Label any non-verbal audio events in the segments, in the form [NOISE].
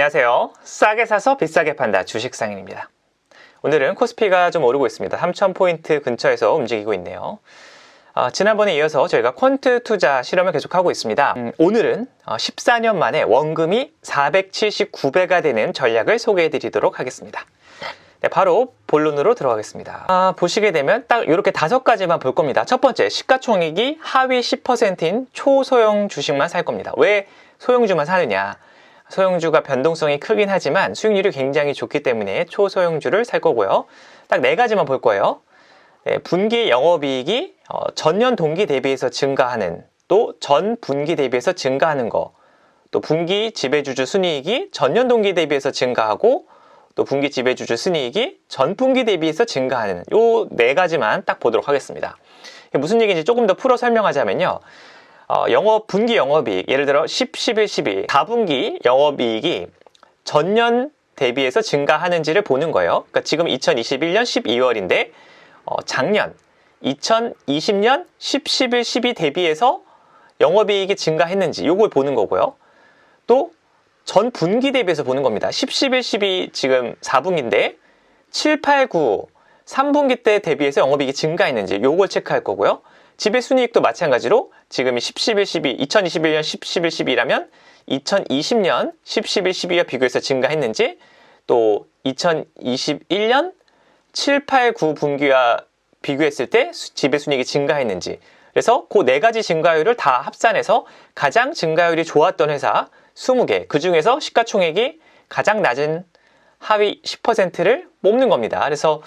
안녕하세요. 싸게 사서 비싸게 판다 주식상인입니다. 오늘은 코스피가 좀 오르고 있습니다. 3,000포인트 근처에서 움직이고 있네요. 아, 지난번에 이어서 저희가 퀀트 투자 실험을 계속하고 있습니다. 음, 오늘은 14년 만에 원금이 479배가 되는 전략을 소개해 드리도록 하겠습니다. 네, 바로 본론으로 들어가겠습니다. 아, 보시게 되면 딱 이렇게 다섯 가지만 볼 겁니다. 첫 번째, 시가총액이 하위 10%인 초소형 주식만 살 겁니다. 왜 소형주만 사느냐? 소형주가 변동성이 크긴 하지만 수익률이 굉장히 좋기 때문에 초소형주를 살 거고요. 딱 네 가지만 볼 거예요. 네, 분기 영업이익이 어, 전년 동기 대비해서 증가하는 또 전 분기 대비해서 증가하는 거. 또 분기 지배주주 순이익이 전년 동기 대비해서 증가하고 또 분기 지배주주 순이익이 전 분기 대비해서 증가하는 요 네 가지만 딱 보도록 하겠습니다. 무슨 얘기인지 조금 더 풀어 설명하자면요. 어, 영업 분기 영업이익 예를 들어 10, 11, 12 4분기 영업이익이 전년 대비해서 증가하는지를 보는 거예요. 그러니까 지금 2021년 12월인데 어, 작년 2020년 10, 11, 12 대비해서 영업이익이 증가했는지 요걸 보는 거고요. 또 전 분기 대비해서 보는 겁니다. 10, 11, 12 지금 4분기인데 7, 8, 9 3분기 때 대비해서 영업이익이 증가했는지 요걸 체크할 거고요. 지배 순이익도 마찬가지로 지금이 10, 11, 12, 2021년 10, 11, 12라면 2020년 10, 11, 12와 비교해서 증가했는지 또 2021년 7, 8, 9 분기와 비교했을 때 지배 순이익이 증가했는지 그래서 그 네 가지 증가율을 다 합산해서 가장 증가율이 좋았던 회사 20개 그 중에서 시가총액이 가장 낮은 하위 10%를 뽑는 겁니다. 그래서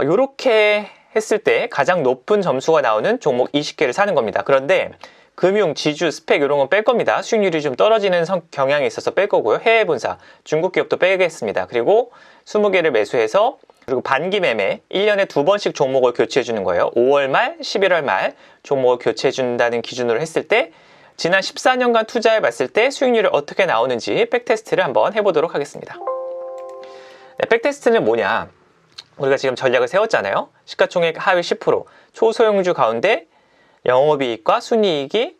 이렇게 했을 때 가장 높은 점수가 나오는 종목 20개를 사는 겁니다. 그런데 금융, 지주, 스펙 이런 건 뺄 겁니다. 수익률이 좀 떨어지는 성, 경향이 있어서 뺄 거고요. 해외 분사, 중국 기업도 빼겠습니다. 그리고 20개를 매수해서 그리고 반기 매매 1년에 두 번씩 종목을 교체해 주는 거예요. 5월 말, 11월 말 종목을 교체해 준다는 기준으로 했을 때 지난 14년간 투자해 봤을 때 수익률이 어떻게 나오는지 백테스트를 한번 해보도록 하겠습니다. 네, 백테스트는 뭐냐? 우리가 지금 전략을 세웠잖아요. 시가총액 하위 10%, 초소형주 가운데 영업이익과 순이익이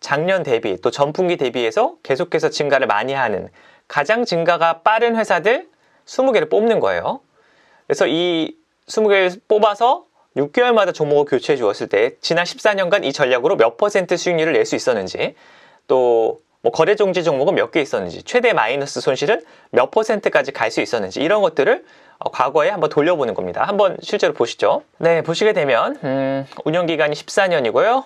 작년 대비 또 전분기 대비해서 계속해서 증가를 많이 하는 가장 증가가 빠른 회사들 20개를 뽑는 거예요. 그래서 이 20개를 뽑아서 6개월마다 종목을 교체해 주었을 때 지난 14년간 이 전략으로 몇 퍼센트 수익률을 낼 수 있었는지 또 뭐 거래 종지 종목은 몇 개 있었는지, 최대 마이너스 손실은 몇 퍼센트까지 갈 수 있었는지 이런 것들을 어, 과거에 한번 돌려보는 겁니다. 한번 실제로 보시죠. 네, 보시게 되면 음, 운영 기간이 14년이고요.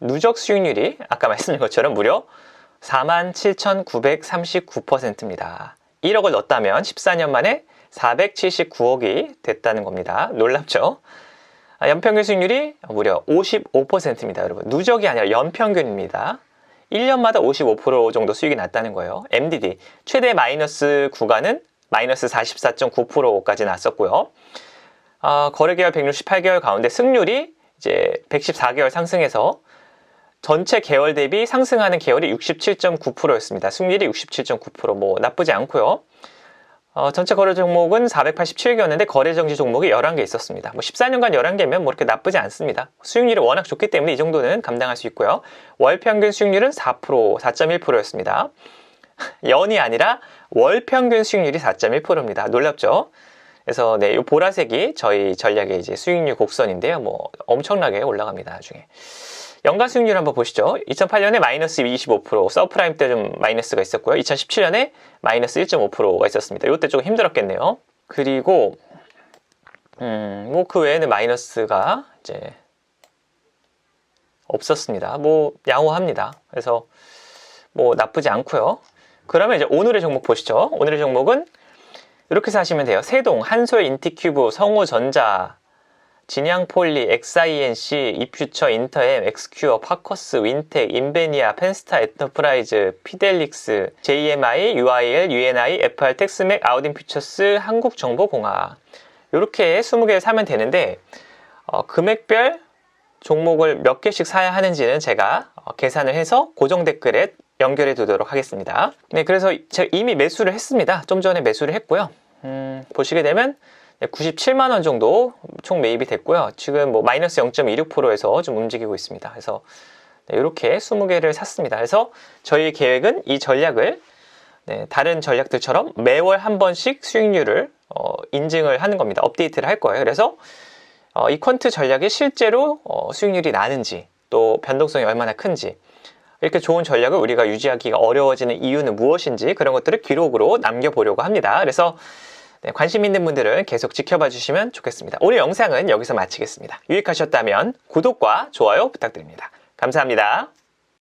누적 수익률이 아까 [LAUGHS] 말씀드린 것처럼 무려 47,939%입니다. 1억을 넣었다면 14년 만에 479억이 됐다는 겁니다. 놀랍죠? 아, 연평균 수익률이 무려 55%입니다, 여러분. 누적이 아니라 연평균입니다. 1년마다 55% 정도 수익이 났다는 거예요. MDD 최대 마이너스 구간은 마이너스 44.9%까지 났었고요. 어, 거래계열 168개월 가운데 승률이 이제 114개월 상승해서 전체 계열 대비 상승하는 계열이 67.9%였습니다. 승률이 67.9%뭐 나쁘지 않고요. 어, 전체 거래 종목은 487개였는데 거래 정지 종목이 11개 있었습니다. 뭐 14년간 11개면 뭐 이렇게 나쁘지 않습니다. 수익률이 워낙 좋기 때문에 이 정도는 감당할 수 있고요. 월 평균 수익률은 4%, 4.1%였습니다. 연이 아니라 월 평균 수익률이 4.1%입니다. 놀랍죠? 그래서 네, 이 보라색이 저희 전략의 이제 수익률 곡선인데요. 뭐 엄청나게 올라갑니다. 나중에. 연간 수익률 한번 보시죠. 2008년에 마이너스 25%, 서프라임 때 좀 마이너스가 있었고요. 2017년에 마이너스 1.5%가 있었습니다. 이때 조금 힘들었겠네요. 그리고 음, 뭐 그 외에는 마이너스가 이제 없었습니다. 뭐 양호합니다. 그래서 뭐 나쁘지 않고요. 그러면 이제 오늘의 종목 보시죠. 오늘의 종목은 이렇게 사시면 돼요. 세동, 한솔, 인티큐브, 성우전자, 진양폴리, XINC, 이퓨처, 인터엠, 엑스큐어, 파커스, 윈텍, 인베니아, 펜스타, 에터프라이즈, 피델릭스, JMI, UIL, UNI, FR, 텍스맥, 아우딘 퓨처스, 한국정보공학 이렇게 20개를 사면 되는데 어, 금액별 종목을 몇 개씩 사야 하는지는 제가 어, 계산을 해서 고정 댓글에 연결해 두도록 하겠습니다. 네, 그래서 제가 이미 매수를 했습니다. 좀 전에 매수를 했고요. 음, 보시게 되면 97만 원 정도 총 매입이 됐고요. 지금 뭐 마이너스 0.26%에서 좀 움직이고 있습니다. 그래서 네, 이렇게 20개를 샀습니다. 그래서 저희 계획은 이 전략을 네, 다른 전략들처럼 매월 한 번씩 수익률을 어, 인증을 하는 겁니다. 업데이트를 할 거예요. 그래서 어, 이 퀀트 전략이 실제로 어, 수익률이 나는지 또 변동성이 얼마나 큰지 이렇게 좋은 전략을 우리가 유지하기가 어려워지는 이유는 무엇인지 그런 것들을 기록으로 남겨보려고 합니다. 그래서 네, 관심 있는 분들은 계속 지켜봐 주시면 좋겠습니다. 오늘 영상은 여기서 마치겠습니다. 유익하셨다면 구독과 좋아요 부탁드립니다. 감사합니다.